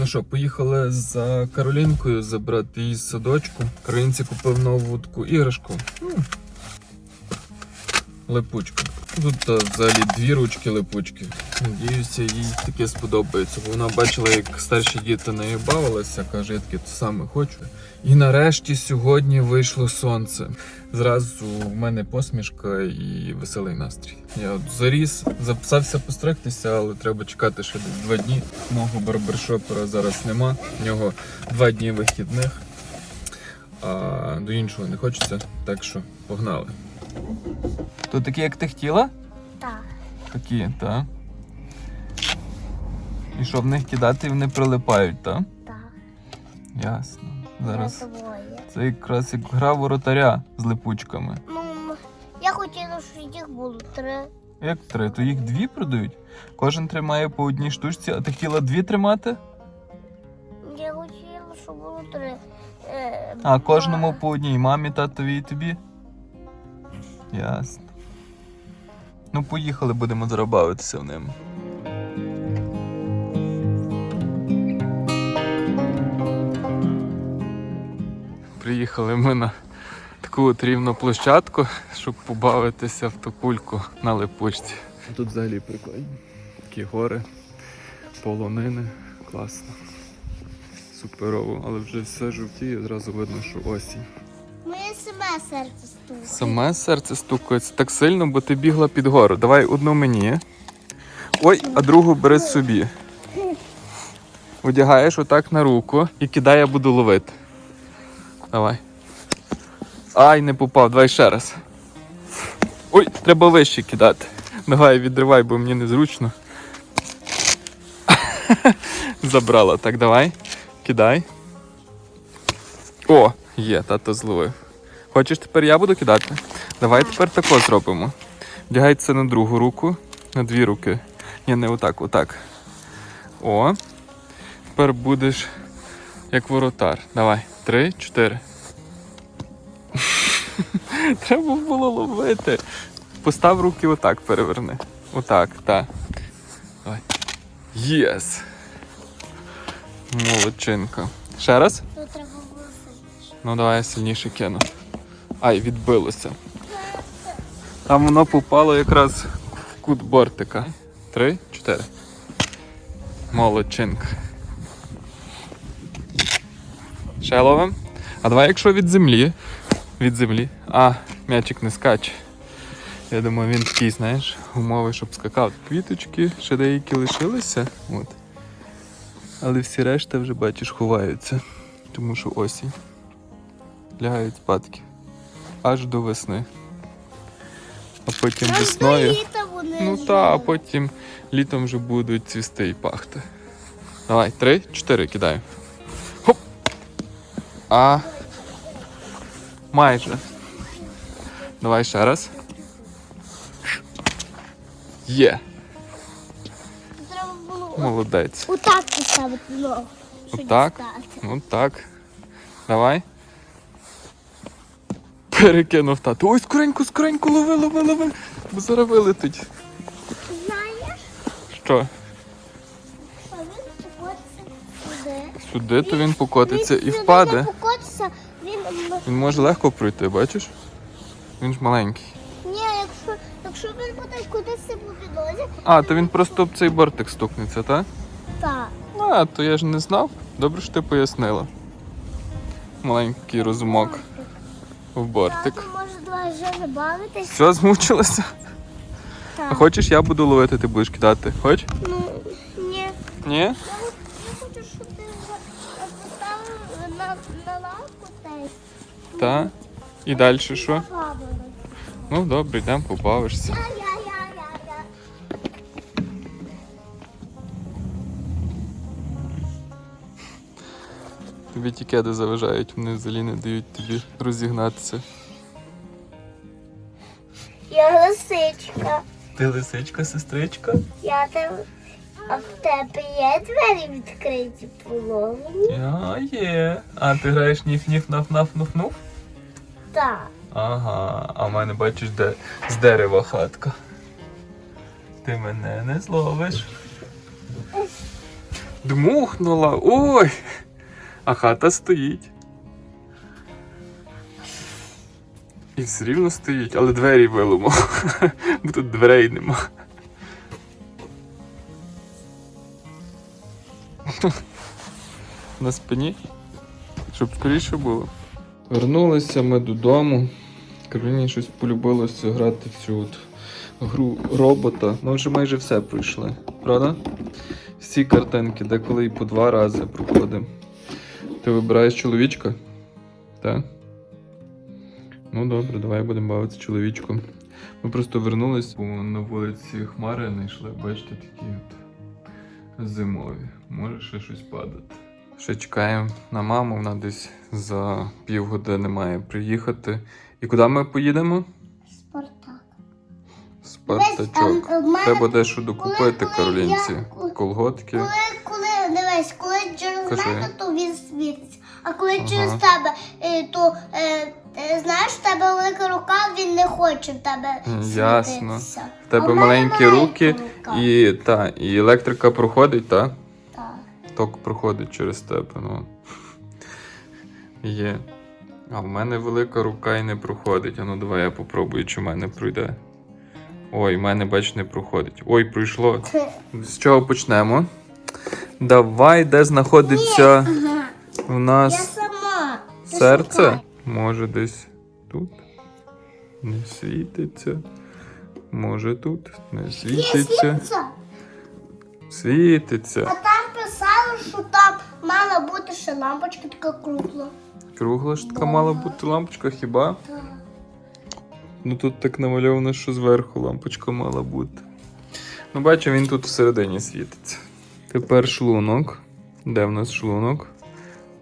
Ну що, поїхали за Каролінкою забрати її з садочку. Каролінці купив нову таку іграшку. Ну, липучку. Тут взагалі дві ручки липучки. Надіюся, їй таке сподобається. Вона бачила, як старші діти нею бавилися, каже, я таке саме хочу. І нарешті сьогодні вийшло сонце. Зразу в мене посмішка і веселий настрій. Я от заріс, записався постригтися, але треба чекати ще десь два дні. Мого барбершопера зараз нема. В нього два дні вихідних. А до іншого не хочеться, так що погнали. То такі, як ти хотіла? Так. Такі, так. І що в них кидати, і вони прилипають, так? Так. Ясно. Зараз. Це якраз як гра воротаря з липучками. Ну, я хотіла, щоб їх було три. Як три? То їх дві продають? Кожен тримає по одній штучці, а ти хотіла дві тримати? Я хотіла, щоб було три. Е, А кожному по одній мамі, татові і тобі? Ясно. Ну, поїхали, будемо зарабавитися в ними. Приїхали ми на таку от рівну площадку, щоб побавитися в ту кульку на липучці. Тут взагалі прикольно. Такі гори, полонини, класно. Суперово, але вже все жовтіє, одразу видно, що осінь. Моє саме серце стукає. Саме серце стукається так сильно, бо ти бігла під гору. Давай одну мені. Ой, а другу бери собі. Одягаєш отак на руку і кидай, я буду ловити. Давай. Ай, не попав, давай ще раз. Ой, треба вище кидати. Давай, відривай, бо мені незручно. Забрала. Так, давай. Кидай. О, є, тато зловив. Хочеш тепер я буду кидати? Давай тепер тако зробимо. Вдягай це на другу руку, на дві руки. Ні, не отак, отак. О. Тепер будеш як воротар. Давай. Три, чотири. Треба було ловити. Постав руки отак переверни. Отак, так. Давай. Єс. Молодчинка. Ще раз? Треба було сильніше. Ну давай я сильніше кину. Ай, відбилося. Там воно попало якраз в кут бортика. Три, чотири. Молодчинка. Ще ловим. А давай, якщо від землі. Від землі. А, м'ячик не скаче. Я думаю, він такий, знаєш, умови, щоб скакав. Квіточки, ще деякі лишилися. От. Але всі решта вже бачиш ховаються. Тому що осінь лягають спадки аж до весни. А потім Аж весною. літа вони Ну та, а потім літом вже будуть цвісти і пахти. Давай, три, чотири кидаю. Хоп! А. Майже. Давай ще раз. Є, Треба було молодець. отак поставити ногу. щоб Отак? дістати. Ну так. Давай. Перекинув тату. Ой, скоренько, скоренько, лови, лови, лови. Бо зараз вилетить. Знаєш, Що? він покотиться сюди. Сюди, то він покотиться і сюди впаде. покотиться, він... Він може легко пройти, бачиш? Він ж маленький. Ні, якщо, якщо він буде кудись по підлозі, А, то він просто об цей бортик стукнеться, так? так. А, то я ж не знав. Добре, що ти пояснила. Маленький розумок в бортик. Може, вже забавитись? Все, змучилася? А Так. хочеш, я буду ловити, ти будеш кидати? Хоч? Ну, ні. Ні? Я, я хочу, щоб ти за- поставив на, на лавку десь. Так. І далі що? Ну добре, йдемо, побавишся. Я-я-я-я-я. Тобі ті кеди заважають, вони взагалі не дають тобі розігнатися. Я лисичка. Ти лисичка, сестричка? Я там. А в тебе є двері відкриті половині? А, є. А ти граєш ніф-ніф наф наф нуф нуф Так. Ага, а в мене бачиш, де з дерева хатка. Ти мене не зловиш. Дмухнула. Ой! А хата стоїть. І все рівно стоїть, але двері вилимо. Бо тут дверей нема. На спині, щоб скоріше було. Вернулися ми додому. Кароліні щось полюбилося грати в цю от гру робота. Ми вже майже все пройшли, правда? Всі картинки, деколи і по два рази проходимо. Ти вибираєш чоловічка? Так? Ну добре, давай будемо бавитися чоловічком. Ми просто вернулись, бо на вулиці хмари не йшли, бачите, такі от зимові. Може ще щось падати. Ще чекаємо на маму, вона десь за півгодини має приїхати. І куди ми поїдемо? Спартак. Спартачок. Мене- Треба дещо докупити Каролінці. Колготки. Коли, коли, через Кажи. мене, то він світиться. А коли Ага. через тебе, е, то е, е, знаєш, в тебе велика рука, він не хоче в тебе світитися. ясно. В тебе мене маленькі руки рука. і, та, і електрика проходить, так? Так. Ток проходить через тебе. Ну. Є. А в мене велика рука і не проходить. А ну давай я попробую, чи в мене пройде. Ой, в мене, бач, не проходить. Ой, пройшло. З чого почнемо? Давай, де знаходиться Ага. Я нас сама. Ти серце? шукай. Може десь тут? Не світиться. Може тут не Є світиться. світиться. А Світиться. там писало, що там мала бути ще лампочка така кругла. Кругла ж така мала бути лампочка, хіба? Так. Ну тут так намальовано, що зверху лампочка мала бути. Ну, бачу, він тут всередині світиться. Тепер шлунок. Де в нас шлунок?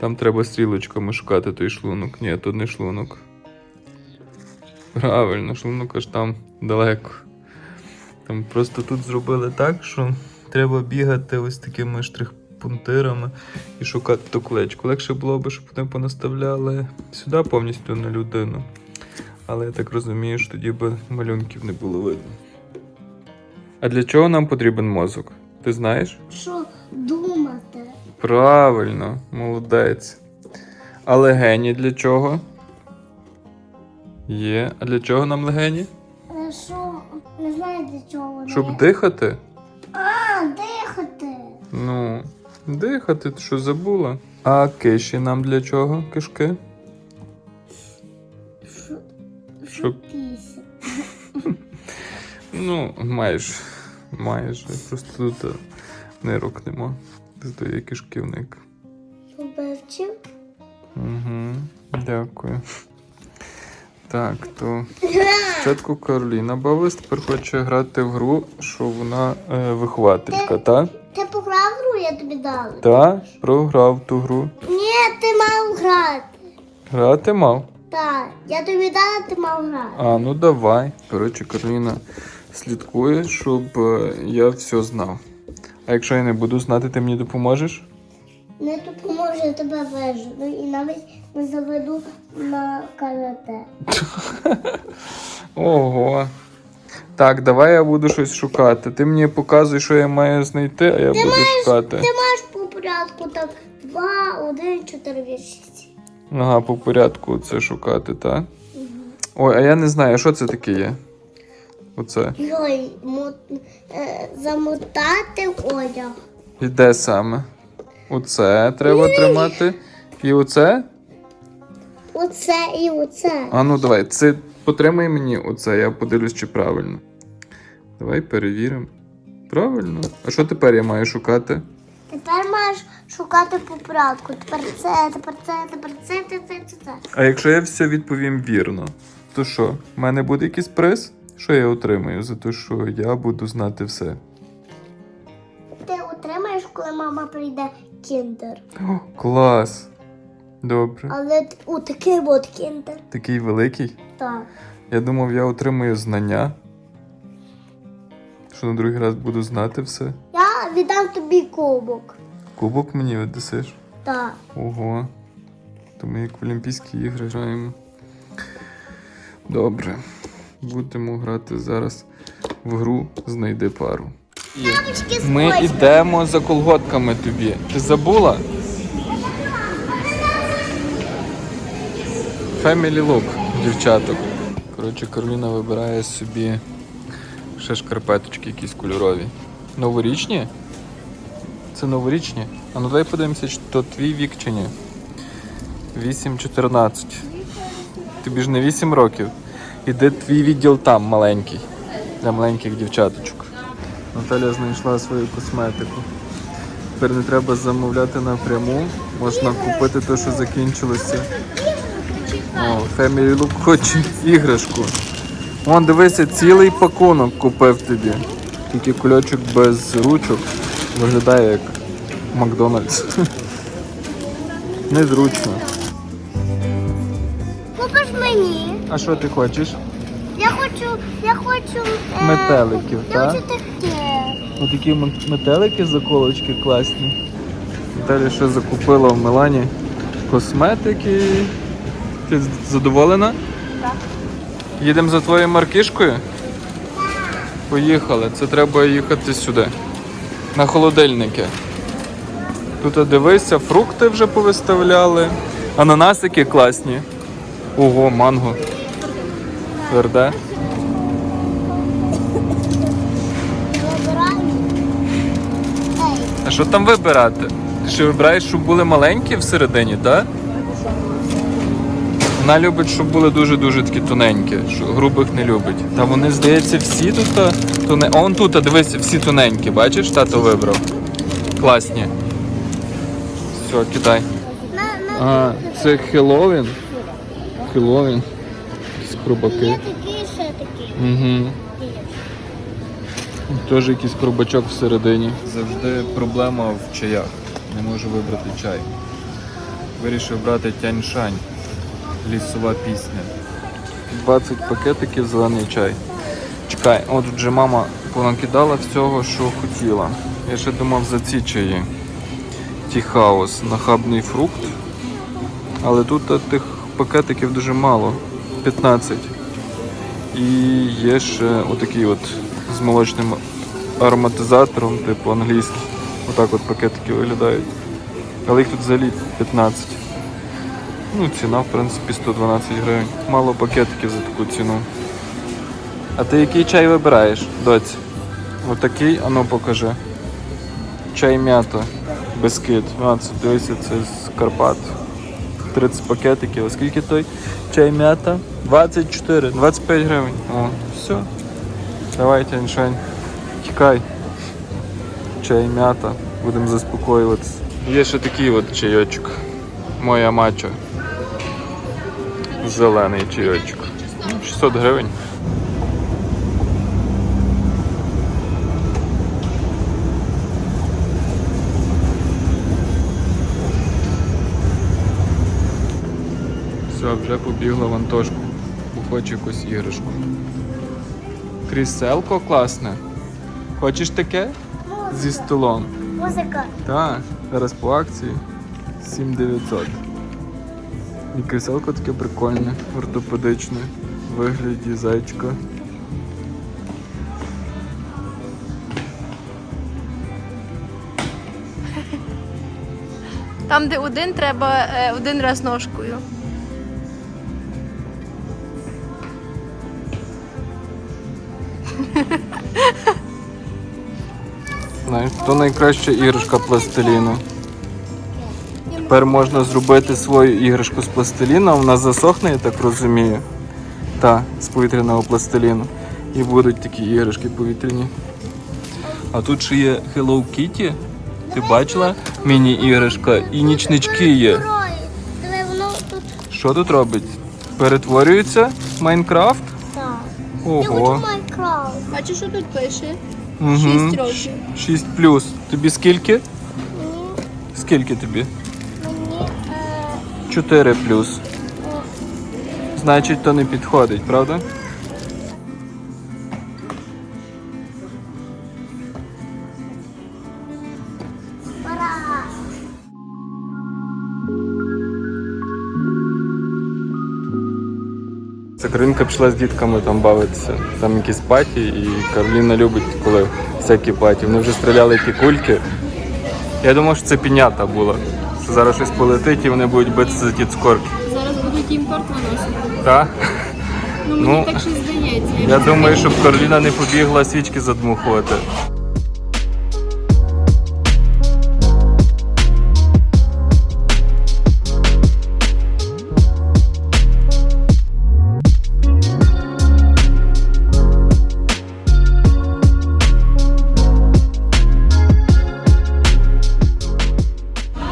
Там треба стрілочками шукати той шлунок. Ні, тут не шлунок. Правильно, шлунок аж там далеко. Там просто тут зробили так, що треба бігати ось такими штрих-пунктирами і шукати ту клечку. Легше було б, щоб вони понаставляли сюди повністю на людину. Але я так розумію, що тоді би малюнків не було видно. А для чого нам потрібен мозок? Ти знаєш? Що думати? Правильно, молодець. А легені для чого? Є. А для чого нам легені? Е, Що не знаю для чого вони. Щоб дихати? А, дихати. Ну, дихати, ти що забула? А киші нам для чого? Кишки? Що, Щоб- пісня. Ну, майже. Майже. Просто тут е, нирок нема. Зато є кишківник. Побачив? Угу, дякую. Так, то спочатку Кароліна бавилась, тепер хоче грати в гру, що вона е, вихователька, та? Ти пограв гру, я тобі дала? Та, програв ту гру. Ні, ти мав грати. Грати мав. Так, я тобі дала, ти мав грати. А, ну давай. Коротше, Кароліна слідкує, щоб е, я все знав. А якщо я не буду знати, ти мені допоможеш? Не допоможе, я тебе вижену і навіть не заведу на карате. Ого. Так, давай я буду щось шукати. Ти мені показуй, що я маю знайти, а я буду шукати. Ти маєш по порядку там 2, 1, 4, 6. Ага, по порядку це шукати, так? Ой, а я не знаю, що це таке є? Оце. Йой, мо- е, замотати одяг. І де саме? Оце треба тримати. І оце? Оце і оце. А ну давай, це потримай мені оце, я подивлюсь, чи правильно. Давай перевіримо. Правильно. А що тепер я маю шукати? Тепер маєш шукати по порядку. Тепер це, тепер це, тепер це, це, це, це, це. А якщо я все відповім вірно, то що, в мене буде якийсь приз? Що я отримаю за те, що я буду знати все? Ти отримаєш, коли мама прийде кіндер. О, клас! Добре. Але у такий от кіндер. Такий великий. Так. Я думав, я отримую знання. Що на другий раз буду знати все. Я віддам тобі кубок. Кубок мені віддасиш. Так. Ого. То ми як в Олімпійські ігри граємо. Добре. Будемо грати зараз в гру Знайди пару. Ми йдемо за колготками тобі. Ти забула? Family Look, дівчаток. Коротше, Кароліна вибирає собі ще шкарпеточки якісь кольорові. Новорічні? Це новорічні? А ну дай подивимося, чи то твій вік чи ні. 8-14. Тобі ж не 8 років. Іде твій відділ там маленький. Для маленьких дівчаточок. Наталя знайшла свою косметику. Тепер не треба замовляти напряму. Можна купити те, що закінчилося. О, Family Look хоче іграшку. Вон, дивися, цілий пакунок купив тобі. Тільки кульочок без ручок. Виглядає як Макдональдс. Незручно. Купиш мені. А що ти хочеш? Я хочу, я хочу... е, Метеликів, я так? хочу таке. Ось такі м- метелики заколочки класні. Наталя ще закупила в Милані косметики. Ти з- задоволена? Так. Їдемо за твоєю маркішкою? Поїхали. Це треба їхати сюди. На холодильники. Тут а, дивися, фрукти вже повиставляли. Ананасики класні. Ого, манго. Тверде. А що там вибирати? Ти ще вибираєш, щоб були маленькі всередині, так? Вона любить, щоб були дуже-дуже такі тоненькі, що грубих не любить. Та вони, здається, всі тут а, тоне... Он тут, а дивись, всі тоненькі, бачиш, тато вибрав. Класні. Все, кидай. А, це Хеллоуін. Хеллоуін. Якісь хрубаки. Такі, ще такі. Угу. Теж якийсь хрубачок всередині. Завжди проблема в чаях. Не можу вибрати чай. Вирішив брати тяньшань. Лісова пісня. 20 пакетиків зелений чай. Чекай, от вже мама понакидала всього, що хотіла. Я ще думав за ці чаї. Тіхаус, нахабний фрукт. Але тут тих пакетиків дуже мало. 15. І є ще отакий от з молочним ароматизатором, типу англійський. Отак от пакетики виглядають. Але їх тут взагалі 15. Ну, ціна, в принципі, 112 гривень. Мало пакетиків за таку ціну. А ти який чай вибираєш, доць? Отакий, ану покажи. Чай м'ята. Бискит. А, це це з Карпат. 30 пакетиків. Оскільки той чай м'ята? 24, 25 гривень. О, все. Давай, іншань. Тікай. Чай м'ята. Будемо заспокоюватися. Є ще такий от чайочок. Моя мача. Зелений чайочок. Ну, 600 гривень. Все, вже побігла в Антошку, бо хоче якусь іграшку. Кріселко класне. Хочеш таке? Зі столом. Музика. Так, зараз по акції 7900. І кріселко таке прикольне, ортопедичне, в вигляді зайчика. Там, де один, треба е, один раз ножкою. То найкраща іграшка пластиліну. Тепер можна зробити свою іграшку з пластиліну, вона засохне, я так розумію. Та, з повітряного пластиліну. І будуть такі іграшки повітряні. А тут ще є Hello Kitty. Ти бачила? Міні-іграшка. І нічнички є. Що тут робить? Перетворюється Майнкрафт? Так. Я хочу Ого. Бачиш, що тут пише? Угу. Шість років. 6 плюс. Тобі скільки? Мені, Скільки тобі? мені, е, 4 плюс. Значить, то не підходить, правда? Каролінка пішла з дітками там бавитися. Там якісь паті, і Кароліна любить, коли всякі паті. Вони вже стріляли ті кульки. Я думав, що це пінята була. Що зараз щось полетить і вони будуть битися за ті цкорки. Зараз будуть їм торт виносити. Так? Ну, мені Ну, так щось здається. Я думаю, щоб Кароліна не побігла свічки задмухувати.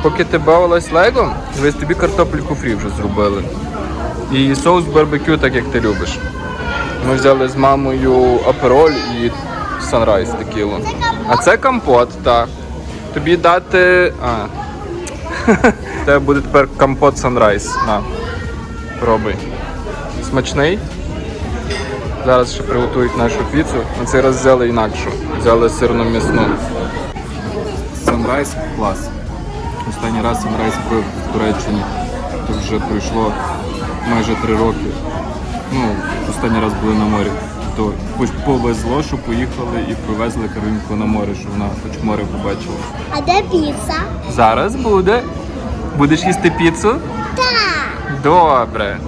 Поки ти бавилась лего, дивись, тобі картопельку фрі вже зробили. І соус барбекю, так як ти любиш. Ми взяли з мамою апероль і санрайз текілу. А це компот, так. Тобі дати. А. Тебе буде тепер компот санрайз. На. Пробуй. Смачний. Зараз ще приготують нашу піцу. На цей раз взяли інакшу. Взяли сирну м'ясну. Санрайз клас. Останній раз санрайз був в Туреччині. Тут вже пройшло майже три роки. Ну, останній раз були на морі. То хоч повезло, що поїхали і привезли Каролінку на море, що вона хоч море побачила. А де піца? Зараз буде. Будеш їсти піцу? Так. Добре.